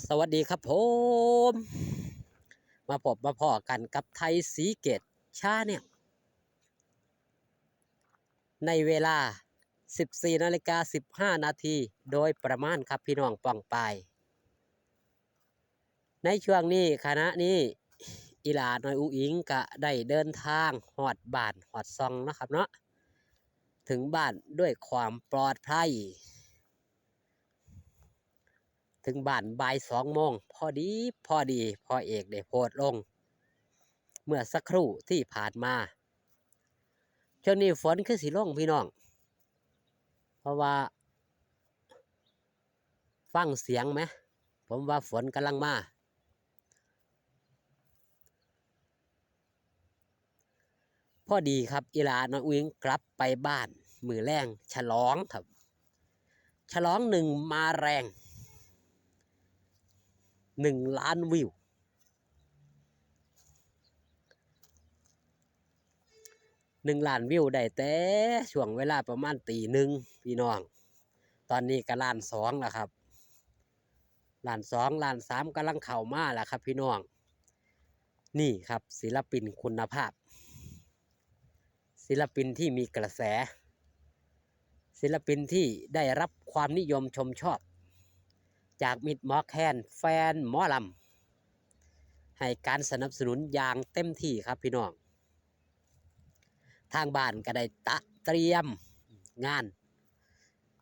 สวัสดีครับผม มาพบมาพอกันกับไทยสีเกตชาเนี่ย ในเวลา 14นาฬิกา15 นาทีโดยประมาณครับพี่น้องป่องไป ในช่วงนี้คณะนี้อีหลาน้อยอุอิงก็ได้เดินทางหอดบ้านหอดซองนะครับเนาะถึงบ้านด้วยความปลอดภัย ถึงบ้านบ่ายสองโมงพอดีพอดีพอเอกได้โพสต์ลง เมื่อสักครู่ที่ผ่านมาช่วงนี้ฝนคือสีลงพี่น้อง เพราะว่า ฟังเสียงไหม ผมว่าฝนกำลังมา พอดีครับอีลาน้องอุ้งกลับไปบ้าน มือแรงฉลองครับ ฉลองหนึ่งมาแรง หนึ่งล้านวิว หนึ่งล้านวิวได้แต่ช่วงเวลาประมาณตีหนึ่งพี่น้อง ตอนนี้ก็ล้านสองแล้วครับ ล้านสองล้านสามกำลังเข้ามาแล้วครับ พี่น้อง นี่ครับศิลปินคุณภาพ ศิลปินที่มีกระแส ศิลปินที่ได้รับความนิยมชมชอบ จากมิดหมอแคนแฟนหมอลำให้การสนับสนุนอย่างเต็มที่ครับพี่น้อง ทางบ้านก็ได้ตะเตรียมงาน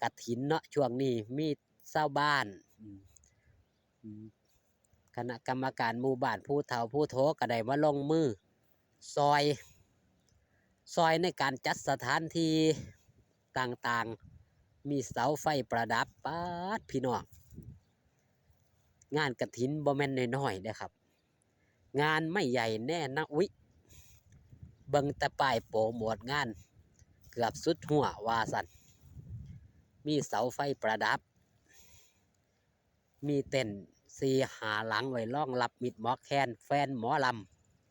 กระถินเนาะช่วงนี้มีเศร้าบ้านคณะกรรมการหมู่บ้านผู้เฒ่าผู้โทก็ได้มาลงมือ ซอย ซอยในการจัดสถานที่ต่างๆ มีเสาไฟประดับป๊าดพี่น้อง งานกระถินบ่แม่นน้อยๆนะครับ งานไม่ใหญ่แน่นะวิเบิงแต่ป้ายโปรโมทงาน เกือบสุดหัววาสันมีเสาไฟประดับ มีเต้นสีหาหลังไว้ล่องรับมิดหมอแคนแฟนหมอล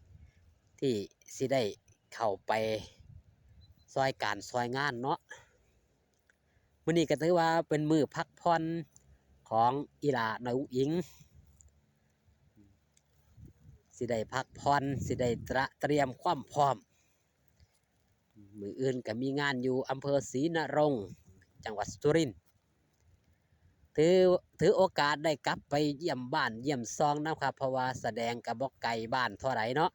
ำ ที่สิได้เข้าไปซอยการซอยงานเนาะมื้อนี้ก็ถือว่าเป็นมือพักผ่อน ของอีหลาหนอยอุ๋งอิง สิได้พักผ่อนสิได้ตระเตรียมความพร้อม มืออื่นก็มีงานอยู่อำเภอศรีนรงจังหวัดสุรินทร์ถือถือโอกาสได้กลับไปเยี่ยมบ้านเยี่ยมซองนะครับเพราะว่าแสดงกับบอกไก่บ้านเท่าไรเนาะ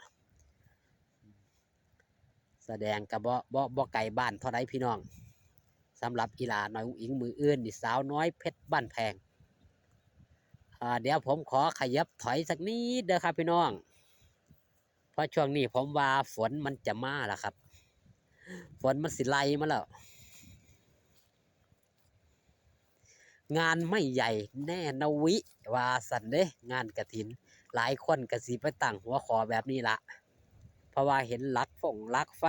แสดงกับบ่บ่บ่ไก่บ้านเท่าไรพี่น้องสำหรับอีหลาน้อยอุ๋งอิงมืออื่นนี่สาวน้อยเพชรบ้านแพง อ่าเดี๋ยวผมขอขยับถอยสักนิดเด้อครับพี่น้อง เพราะช่วงนี้ผมว่าฝนมันจะมาแล้วครับ ฝนมันสิไล่มาแล้ว งานไม่ใหญ่แน่นวิวาสันเด้งานกระถิน หลายคนกระสีไปตั้งหัวขอแบบนี้ละเพราะว่าเห็นลักฝงลักไฟ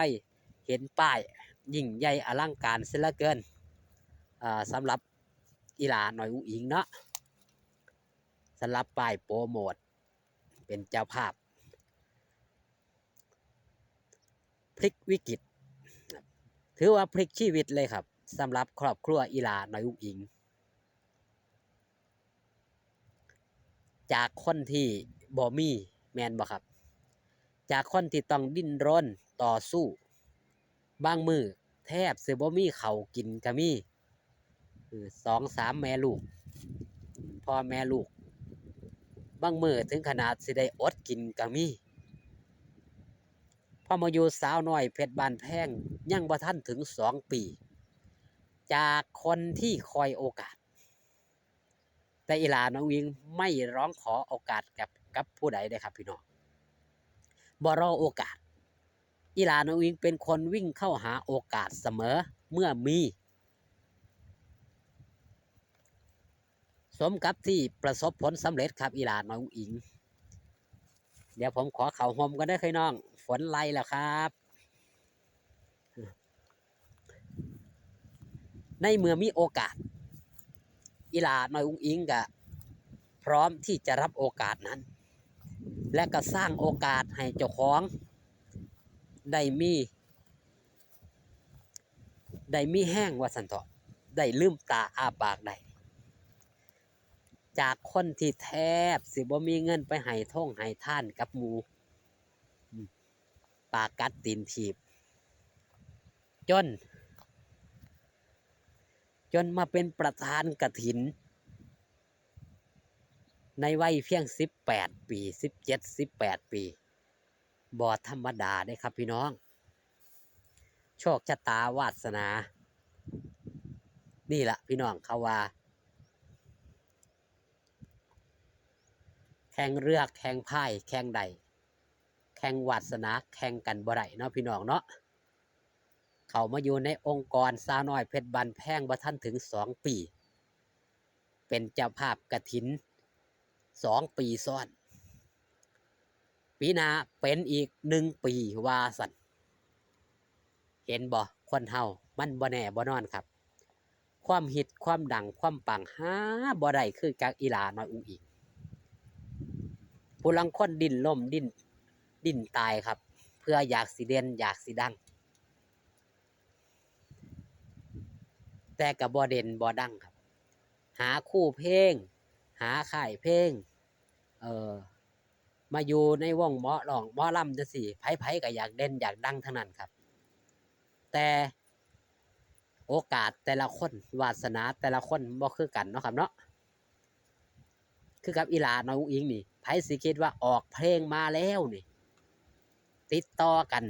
เห็นป้ายยิ่งใหญ่อลังการเสียเหลือเกินสำหรับอีหลาหน่อยอุ๋งเนาะำหรับป้ายโปรโมทเป็นเจ้าภาพ พลิกวิกฤตถือว่าพลิกชีวิตเลยครับสำหรับครอบครัวอีลาน้อยอุ๋งอิง จากคนที่บ่มีแมนบ่ครับ จากคนที่ต้องดิ้นรนต่อสู้ บางมือแทบสิบ่มีเขากินก็มีคือสองสามแม่ลูกพ่อแม่ลูก บางมือถึงขนาดสิได้อดกินก็มีพอมาอยู่สาวน้อยเพชรบานแพงยังบ่ทันถึงสองปี จากคนที่คอยโอกาส แต่อีหลาน้องวิงไม่ร้องขอโอกาสกับกับผู้ใดเลยครับพี่น้องบ่รอโอกาส อีหลาน้องวิงเป็นคนวิ่งเข้าหาโอกาสเสมอเมื่อมี สมกับที่ประสบผลสำเร็จครับอีหลาน้องอิง เดี๋ยวผมขอเข่าหมกันได้เคยน้อง ฝนไล่แล้วครับ ในเมื่อมีโอกาส อีหลาน้อยอุ้งอิงกะพร้อมที่จะรับโอกาสนั้น และก็สร้างโอกาสให้เจ้าของได้มีได้มีแห้งว่าสันเถาะได้ลืมตาอาปากได้ จากคนที่แทบ สิบ่มีเงินไปให้ท่องให้ท่านกับหมูปากกัดตีนถีบ จน จนมาเป็นประธานกระถิน ในวัยเพียงสิบแปดปีสิบเจ็ดสิบแปดปีบอธรรมดาได้ครับพี่น้อง โชคชะตาวาสนา นี่แหละพี่น้องเขาว่า แข่งเรือแข่งพายแข่งใดแข่งวาสนาแข่งกันบ่ได้เนาะพี่น้องเนาะเขามาอยู่ในองค์กรสาน้อยเพชรบันแพงบ่ทันถึงสองปี เป็นเจ้าภาพกระถินสองปีซ้อน ปีนาเป็นอีกหนึ่งปีวาสันเห็นบ่คนเฮามันบ่แน่บ่นอนครับ ความฮิตความดังความปังหาบ่ได้คือกักอีลาน้อยอุ้งอิง ผู้ลังคนดินล่มดินดินตายครับ เพื่ออยากสิเด่นอยากสิดัง แต่กับบ่เด่นบ่ดังครับ หาคู่เพลง หาค่ายเพลง เออมาอยู่ในวงหมอหลองหมอลำจังสี่ไผๆก็อยากเด่นอยากดังทั้งนั้นครับ แต่โอกาสแต่ละคนวาสนาแต่ละคนบ่คือกันเนาะครับเนาะคือกับอีหลาน้องอุ๋งอิงนี่ ไผสิคิดว่าออกเพลงมาแล้วนี่ ติดต่อกัน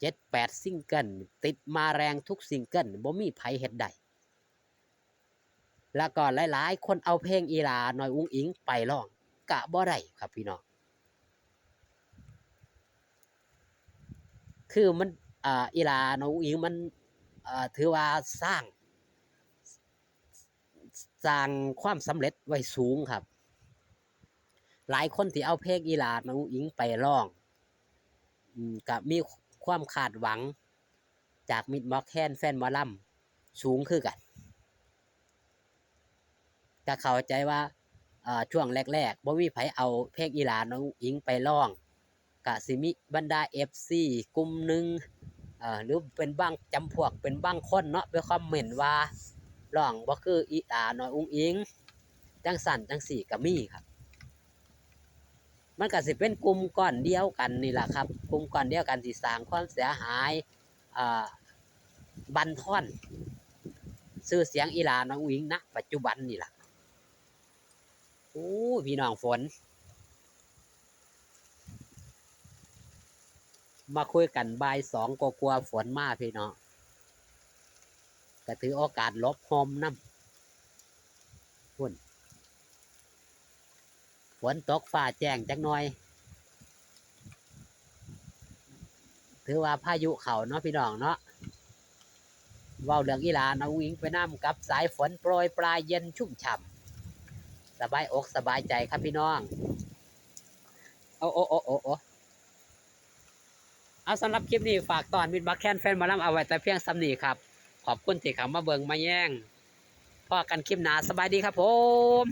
เจ็ดแปดซิงเกิลติดมาแรงทุกซิงเกิลบ่มีไผเฮ็ดได้แล้วก็หลาย ๆ คนเอาเพลงอีลาหน่อยอุ้งอิงไปร้องกะบ่ได้ครับพี่น้องคือมันอ่าอีลาหน่อยอุ้งอิงมันอ่าถือว่าสร้าง สร้างความสำเร็จไว้สูงครับ หลายคนที่เอาเพลงอีลาหน่อยอุ้งอิงไปร้องอืมก็มีความคาดหวังจากมิดมอคแคนแฟนมอลำสูงคือกันก็เข้าใจว่าช่วงแรกๆบ่มีไผเอาเพลงอีลาน้องอิงไปร้องก็สิมีบรรดา FC กลุ่มหนึงเอ่อหรือเป็นบางจำพวกเป็นบางคนเนาะไปคอมเมนต์ว่า ร้องบ่คืออีหลาน้อยอุ้งอิงจังสั่นจังสี่ก็มีครับ มันก็สิเป็นกลุ่มก้อนเดียวกันนี่แหละครับ กลุ่มก้อนเดียวกันที่สร้างความเสียหายบันทอนชื่อเสียงอีลาน้องอุ้งอิงณปัจจุบันนี่แหละโอ้พี่น้องฝน มาคุยกันบ่ายสองกลัวฝนมาพี่น้อง ก็ถือโอกาสลบโฮมน้ำฝุ่นฝนตกฟ้าแจ้งจักหน่อย ถือว่าพายุเข่าเนาะพี่น้องเนาะเว้าเรื่องอีลาเอาวิงไปน้ำกับสายฝนโปรยปลายเย็นชุ่มฉ่ำสบายอกสบายใจครับพี่น้อง โอ้โอ้โอ้โอ้โอ้เอาสำหรับคลิปนี้ฝากตอนมิดบักแคนแฟนมาลำเอาไว้แต่เพียงสำนีครับ ขอบคุณที่เข้ามาเบิงมาแย่งพ่อกันคลิปหนาสบายดีครับผม